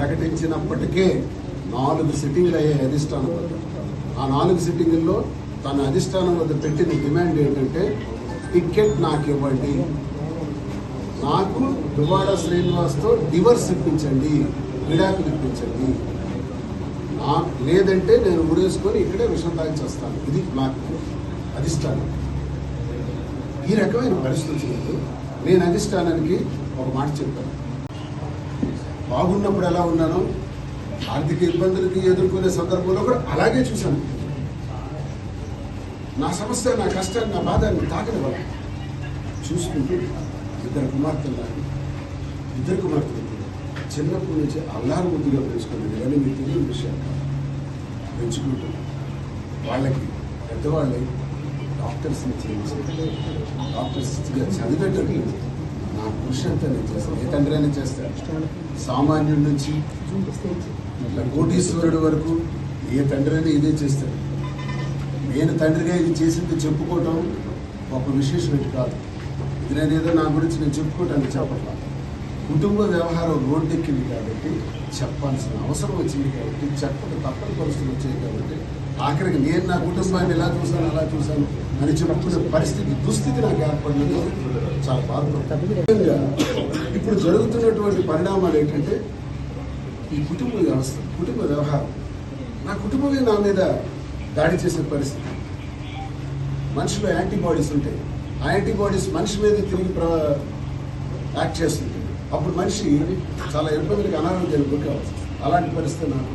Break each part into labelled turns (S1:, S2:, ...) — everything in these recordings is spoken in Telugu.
S1: ప్రకటించినప్పటికే నాలుగు సిట్టింగ్లు అయ్యాయి అధిష్టానం వద్ద. ఆ నాలుగు సిట్టింగుల్లో తన అధిష్టానం వద్ద పెట్టిన డిమాండ్ ఏంటంటే టికెట్ నాకు ఇవ్వండి. నాకు దువాడ శ్రీనివాస్తో డివర్స్ ఇప్పించండి విడాకులు ఇప్పించండి. లేదంటే నేను ఊరేసుకొని ఇక్కడే విషం తాగించేస్తాను ఇది నాకు అధిష్టానం. ఈ రకమైన పరిస్థితులు. నేను అధిష్టానానికి ఒక మాట చెప్పాను. బాగున్నప్పుడు ఎలా ఉన్నానో? ఆర్థిక ఇబ్బందులకి ఎదుర్కొనే సందర్భంలో కూడా అలాగే చూశాను. నా సమస్య నా కష్టాన్ని నా బాధాన్ని తాకని వాళ్ళు చూసుకుంటూ ఇద్దరు కుమార్తెలు నాకు ఇద్దరు కుమార్తెలు చిన్నప్పటి నుంచి అల్లారు ముద్దుగా పెంచుకున్నాను ఇవన్నీ మీకు తెలియని విషయాలు పెంచుకుంటూ వాళ్ళకి పెద్దవాళ్ళని డాక్టర్స్ని చేయించి డాక్టర్స్గా చదివేటట్టు నా కృషి అంతా నేను చేస్తాను ఏ తండ్రి అయినా చేస్తాను సామాన్యుడి నుంచి ఇట్లా కోటీశ్వరుడు వరకు ఏ తండ్రి అయినా ఇదే చేస్తాడు. నేను తండ్రిగా ఇది చేసింది చెప్పుకోవటం ఒక విశేషమైనది కాదు. ఇది నేను ఏదో నా గురించి నేను చెప్పుకోవటానికి చెప్పట్లా. కుటుంబ వ్యవహారం రోడ్డెక్కింది కాబట్టి చెప్పాల్సిన అవసరం వచ్చింది కాబట్టి చెప్పక తప్పని పరిస్థితులు వచ్చాయి కాబట్టి ఆఖరికి నేను నా కుటుంబాన్ని ఎలా చూశాను అలా చూశాను అని చెప్పుకునే పరిస్థితి దుస్థితి నాకు ఏర్పడినది చాలా బాధపడుతుంది. ఇప్పుడు జరుగుతున్నటువంటి పరిణామాలు ఏంటంటే ఈ కుటుంబ వ్యవస్థ కుటుంబ వ్యవహారం. నా కుటుంబమే నా మీద దాడి చేసే పరిస్థితి. మనిషిలో యాంటీబాడీస్ ఉంటాయి. ఆ యాంటీబాడీస్ మనిషి మీద తిరిగి ప్ర యాక్ట్ చేస్తుంది అప్పుడు మనిషి చాలా ఇబ్బందులకు అనారోగ్యానికి గురి కావచ్చు. అలాంటి పరిస్థితి నాకు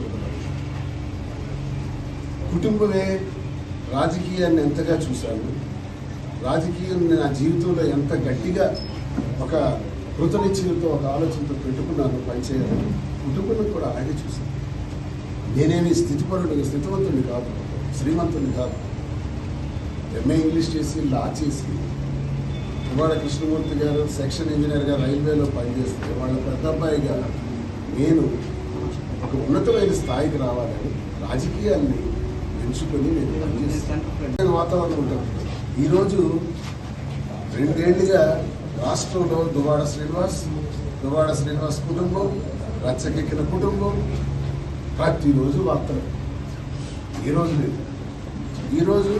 S1: కుటుంబమే రాజకీయాన్ని ఎంతగా చూశాను రాజకీయాన్ని నా జీవితంలో ఎంత గట్టిగా ఒక కృతనిశ్చయంతో ఒక ఆలోచనతో పెట్టుకున్నాను పనిచేయాలని కుటుంబం కూడా అలాగే చూశాను. నేనేమి స్థితిపరుడు స్థితివంతుడిని కాదు శ్రీమంతుడిని కాదు. ఎంఏ ఇంగ్లీష్ చేసి లా చేసి ఇవాళ కృష్ణమూర్తి గారు సెక్షన్ ఇంజనీర్గా రైల్వేలో పనిచేస్తే వాళ్ళ పెద్ద అబ్బాయిగా నేను ఒక ఉన్నతమైన స్థాయికి రావాలని రాజకీయాల్ని ఎంచుకొని నేను పనిచేస్తాను వాతావరణం ఉంటుంది ఈరోజు రెండేళ్ళుగా రాష్ట్రంలో దువాడ శ్రీనివాస్ దువాడ శ్రీనివాస్ కుటుంబం రచ్చకెక్కిన కుటుంబం ప్రతిరోజు వార్తలు. ఈ రోజు లేదు. ఈరోజు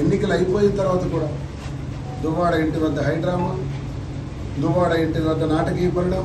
S1: ఎన్నికలు అయిపోయిన తర్వాత కూడా దువ్వాడ ఇంటి వద్ద హైడ్రామా దువ్వాడ ఇంటి వద్ద నాటకీయ పరిణామం